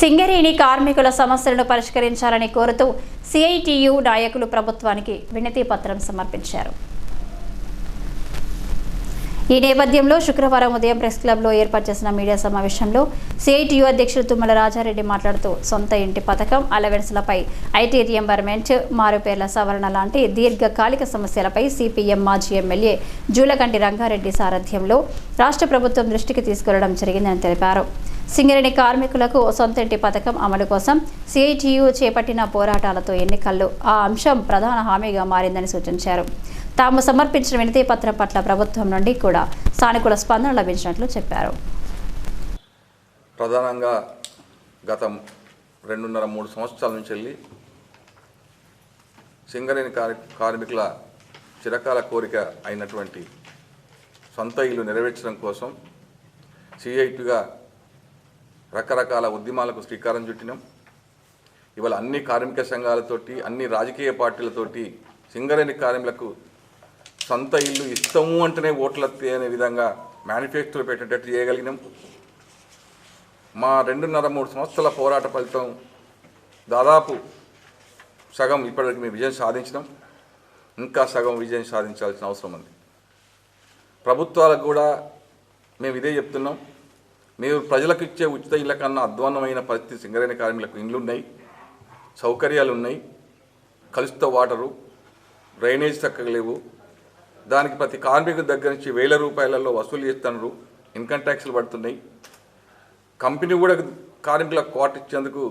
సింగరేణి కార్మికుల సమస్యలను పరిష్కరించాలని కోరుతూ సిఐటియు నాయకులు ప్రభుత్వానికి వినతి పత్రం సమర్పించారు. ఈ నేపథ్యంలో శుక్రవారం ఉదయం ప్రెస్ క్లబ్లో ఏర్పాటు చేసిన మీడియా సమావేశంలో సిఐటియు అధ్యక్షుడు తుమ్మల రాజారెడ్డి మాట్లాడుతూ సొంత ఇంటి పథకం అలవెన్స్లపై ఐటీ రియంబర్మెంట్ మారుపేర్ల సవరణ లాంటి దీర్ఘకాలిక సమస్యలపై సిపిఎం మాజీ ఎమ్మెల్యే జూలకంటి రంగారెడ్డి సారథ్యంలో రాష్ట్ర ప్రభుత్వం దృష్టికి తీసుకెళ్ళడం జరిగిందని తెలిపారు. సింగరేణి కార్మికులకు సొంతంటి పథకం అమలు కోసం సిఐటియు చేపట్టిన పోరాటాలతో ఎన్నికల్లో ఆ అంశం ప్రధాన హామీగా మారిందని సూచించారు. తాము సమర్పించిన వినతి పత్రం పట్ల ప్రభుత్వం నుండి కూడా సానుకూల స్పందన లభించినట్లు చెప్పారు. ప్రధానంగా గత రెండున్నర మూడు సంవత్సరాల నుంచి వెళ్ళి సింగరేణి కార్మికుల చిరకాల కోరిక అయినటువంటి సొంత ఇల్లు నెరవేర్చడం కోసం సిఐటిగా రకరకాల ఉద్యమాలకు శ్రీకారం చుట్టినాం. ఇవాళ అన్ని కార్మిక సంఘాలతోటి అన్ని రాజకీయ పార్టీలతోటి సింగరేణి కార్మికులకు సొంత ఇల్లు ఇస్తాము అంటేనే ఓట్లు అనే విధంగా మేనిఫెస్టోలు పెట్టేటట్టు చేయగలిగినాం. మా రెండున్నర మూడు సంవత్సరాల పోరాట ఫలితం దాదాపు సగం ఇప్పటికి మేము విజయం సాధించినాం. ఇంకా సగం విజయం సాధించాల్సిన అవసరం ఉంది. ప్రభుత్వాలకు కూడా మేము ఇదే చెప్తున్నాం. మీరు ప్రజలకు ఇచ్చే ఉచిత ఇళ్ళ కన్నా అధ్వాన్నమైన పరిస్థితి సింగరేణి కార్మికులకు ఇండ్లు ఉన్నాయి సౌకర్యాలు ఉన్నాయి కలుషిత వాటరు డ్రైనేజ్ చక్కగా లేవు. దానికి ప్రతి కార్మికుల దగ్గర నుంచి వేల రూపాయలలో వసూలు చేస్తున్నారు. ఇన్కమ్ ట్యాక్స్లు పడుతున్నాయి. కంపెనీ కూడా కార్మికులకు కోట ఇచ్చేందుకు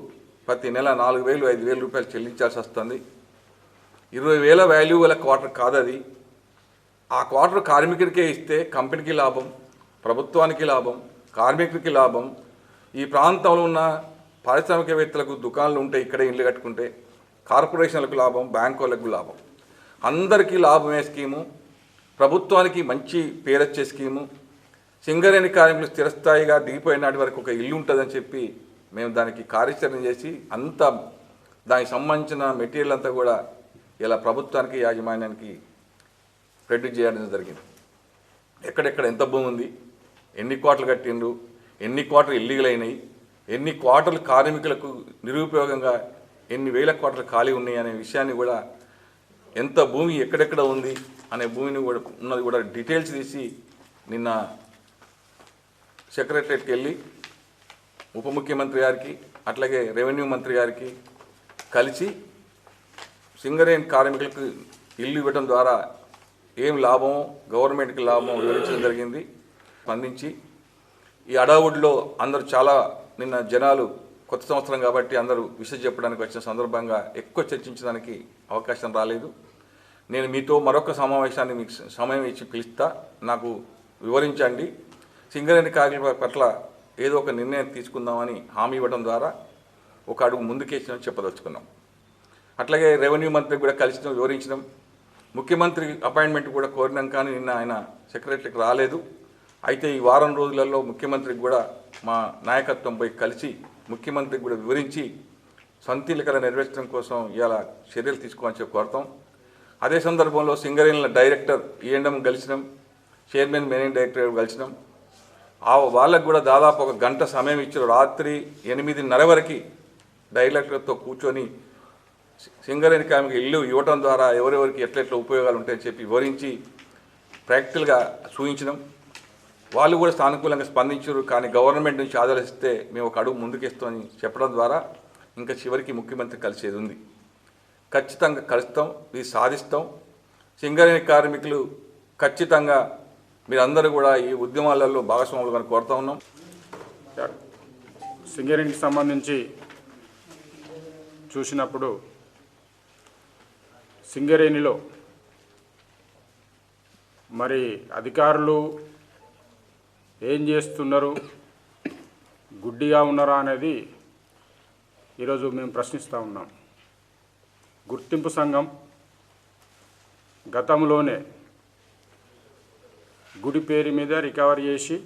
ప్రతి నెల నాలుగు వేలు ఐదు వేల రూపాయలు చెల్లించాల్సి వస్తుంది. ఇరవై వేల వాల్యూ గల క్వార్టర్ కాదు అది. ఆ క్వార్టర్ కార్మికుడికే ఇస్తే కంపెనీకి లాభం ప్రభుత్వానికి లాభం కార్మికుడికి లాభం. ఈ ప్రాంతంలో ఉన్న పారిశ్రామికవేత్తలకు దుకాణాలు ఉంటే ఇక్కడే ఇల్లు కట్టుకుంటే కార్పొరేషన్లకు లాభం బ్యాంకు వాళ్ళకు లాభం. అందరికీ లాభమే స్కీము. ప్రభుత్వానికి మంచి పేరొచ్చే స్కీము. సింగరేణి కార్మికులు స్థిరస్థాయిగా దిగిపోయిన నాటి వరకు ఒక ఇల్లు ఉంటుందని చెప్పి మేము దానికి కార్యాచరణ చేసి అంత దానికి సంబంధించిన మెటీరియల్ అంతా కూడా ఇలా ప్రభుత్వానికి యాజమాన్యానికి ప్రొడ్యూస్ చేయడం జరిగింది. ఎక్కడెక్కడ ఎంత భూమి ఉంది? ఎన్ని కోట్లు కట్టిండు ఎన్ని కోటలు ఇల్లీగల్ అయినాయి? ఎన్ని కోటలు కార్మికులకు నిరుపయోగంగా ఎన్ని వేల కోటలు ఖాళీ ఉన్నాయి అనే విషయాన్ని కూడా ఎంత భూమి ఎక్కడెక్కడ ఉంది అనే భూమిని కూడా ఉన్నది కూడా డీటెయిల్స్ తీసి నిన్న సెక్రటరియట్కి వెళ్ళి ఉప ముఖ్యమంత్రి గారికి అట్లాగే రెవెన్యూ మంత్రి గారికి కలిసి సింగరేణ్ కార్మికులకు ఇల్లు ఇవ్వడం ద్వారా ఏం లాభం గవర్నమెంట్కి లాభం వివరించడం జరిగింది. స్పందించి ఈ అడావుడిలో అందరూ చాలా నిన్న జనాలు కొత్త సంవత్సరం కాబట్టి అందరూ విషయం చెప్పడానికి వచ్చిన సందర్భంగా ఎక్కువ చర్చించడానికి అవకాశం రాలేదు. నేను మీతో మరొక సమావేశాన్ని మీకు సమయం ఇచ్చి పిలుస్తా. నాకు వివరించండి. సింగరేణి కార్మికుల పట్ల ఏదో ఒక నిర్ణయం తీసుకుందామని హామీ ఇవ్వడం ద్వారా ఒక అడుగు ముందుకేసినని చెప్పదలుచుకున్నాం. అట్లాగే రెవెన్యూ మంత్రికి కూడా కలిసినాం వివరించినాం. ముఖ్యమంత్రి అపాయింట్మెంట్ కూడా కోరినాం కానీ నిన్న ఆయన సెక్రటరీకి రాలేదు. అయితే ఈ వారం రోజులలో ముఖ్యమంత్రికి కూడా మా నాయకత్వంపై కలిసి ముఖ్యమంత్రికి కూడా వివరించి సొంత నిర్వహించడం నెరవేర్చడం కోసం ఇలా చర్యలు తీసుకోవాలని చెప్పి కోరుతాం. అదే సందర్భంలో సింగరేణుల డైరెక్టర్ ఈఎండం కలిసినాం చైర్మన్ మేనేజింగ్ డైరెక్టర్ కలిసినాం. ఆ వాళ్ళకు కూడా దాదాపు ఒక గంట సమయం ఇచ్చారు. రాత్రి ఎనిమిదిన్నర వరకు డైరెక్టర్తో కూర్చొని సింగరేణి కామికి ఇల్లు ఇవ్వటం ద్వారా ఎవరెవరికి ఎట్లెట్ల ఉపయోగాలు ఉంటాయని చెప్పి వివరించి ప్రాక్టికల్గా చూపించినాం వాళ్ళు కూడా సానుకూలంగా స్పందించారు కానీ గవర్నమెంట్ నుంచి ఆదరిస్తే మేము ఒక అడుగు ముందుకేస్తామని చెప్పడం ద్వారా ఇంకా చివరికి ముఖ్యమంత్రి కలిసేది ఉంది. ఖచ్చితంగా కలుస్తాం ఇది సాధిస్తాం. సింగరేణి కార్మికులు ఖచ్చితంగా మీరందరూ కూడా ఈ ఉద్యమాలలో భాగస్వాములు కానీ కోరుతా ఉన్నాం. సింగరేణికి సంబంధించి చూసినప్పుడు సింగరేణిలో మరి అధికారులు ఏం చేస్తున్నారు? గుడ్డిగా ఉన్నారా అనేది ఈరోజు మేము ప్రశ్నిస్తూ ఉన్నాం. గుర్తింపు సంఘం గతంలోనే గుడి పేరు మీద రికవరీ చేసి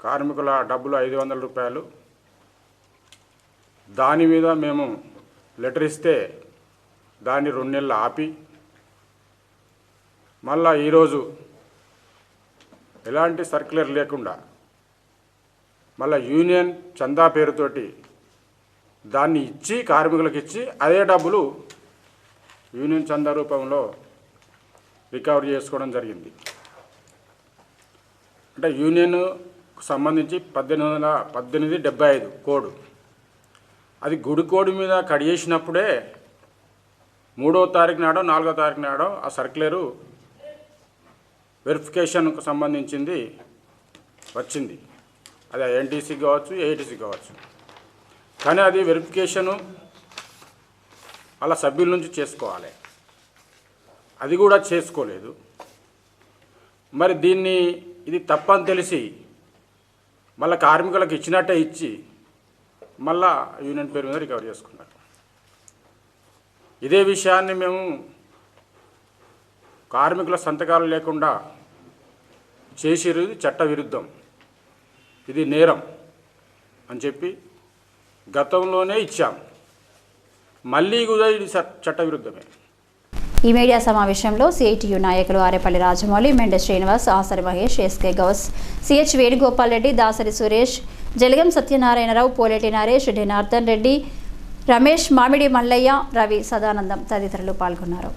కార్మికుల డబ్బులు ఐదు వందల రూపాయలు దాని మీద మేము లెటర్ ఇస్తే దాన్ని రెండు నెలలు ఆపి మళ్ళా ఈరోజు ఎలాంటి సర్క్యులర్ లేకుండా మళ్ళీ యూనియన్ చందా పేరుతోటి దాన్ని ఇచ్చి కార్మికులకు ఇచ్చి అదే డబ్బులు యూనియన్ చందా రూపంలో రికవరీ చేసుకోవడం జరిగింది. అంటే యూనియన్ సంబంధించి పద్దెనిమిది వందల పద్దెనిమిది డెబ్బై ఐదు కోడ్. అది గుడి కోడ్ మీద కడిగేసినప్పుడే మూడో తారీఖు నాడో నాలుగో తారీఖు నాడో ఆ సర్క్యులరు వెరిఫికేషన్కు సంబంధించింది వచ్చింది. అది ఎన్టీసీ కావచ్చు ఏఐటీసీ కావచ్చు. కానీ అది వెరిఫికేషను అలా సభ్యుల నుంచి చేసుకోవాలి. అది కూడా చేసుకోలేదు. మరి దీన్ని ఇది తప్పని తెలిసి మళ్ళీ కార్మికులకు ఇచ్చినట్టే ఇచ్చి మళ్ళా యూనియన్ పేరు మీద రికవర్ చేసుకున్నారు. ఇదే విషయాన్ని మేము కార్మికుల సంతకాలు లేకుండా చేసేది చట్టవిరుద్ధం ఇది నేరం అని చెప్పి గతంలోనే ఇచ్చాం. మళ్ళీ కూడా ఇది చట్టవిరుద్ధమే ఈ మీడియా సమావేశంలో సిఐటియు నాయకులు ఆరేపల్లి రాజమౌళి మెండ శ్రీనివాస్ ఆసరి మహేష్ ఎస్కే గౌస్ సిహెచ్ వేణుగోపాల్ రెడ్డి దాసరి సురేష్ జలగం సత్యనారాయణరావు పోలేటి నరేష్ జనార్దన్ రెడ్డి రమేష్ మామిడి మల్లయ్య రవి సదానందం తదితరులు పాల్గొన్నారు.